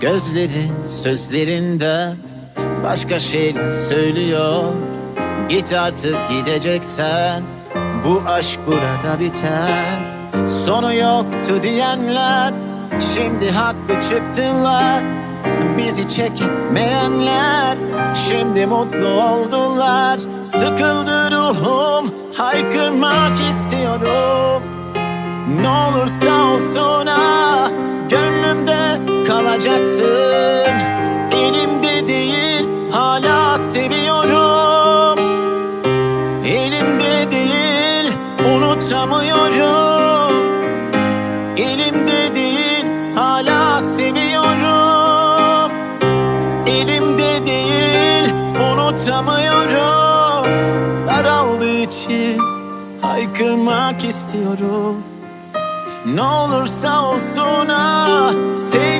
Gözleri sözlerinde başka şeyler söylüyor. Git artık gideceksen bu aşk burada biter. Sonu yoktu diyenler şimdi haklı çıktılar. Bizi çekmeyenler şimdi mutlu oldular. Sıkıldı ruhum haykırmak istiyorum. Ne olursa olsun Gönlümde kalacaksın. Elimde değil hala seviyorum. Elimde değil unutamıyorum. Elimde değil hala seviyorum. Elimde değil unutamıyorum. Daraldığı için haykırmak istiyorum. Ne olursa olsun ah sevgilim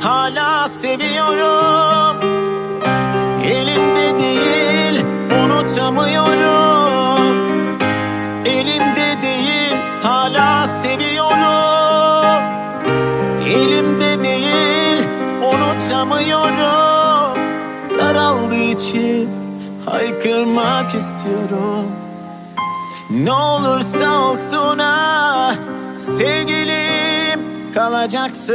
hala seviyorum için haykırmak istiyorum. Ne olursa olsun ah sevgilim kalacaksın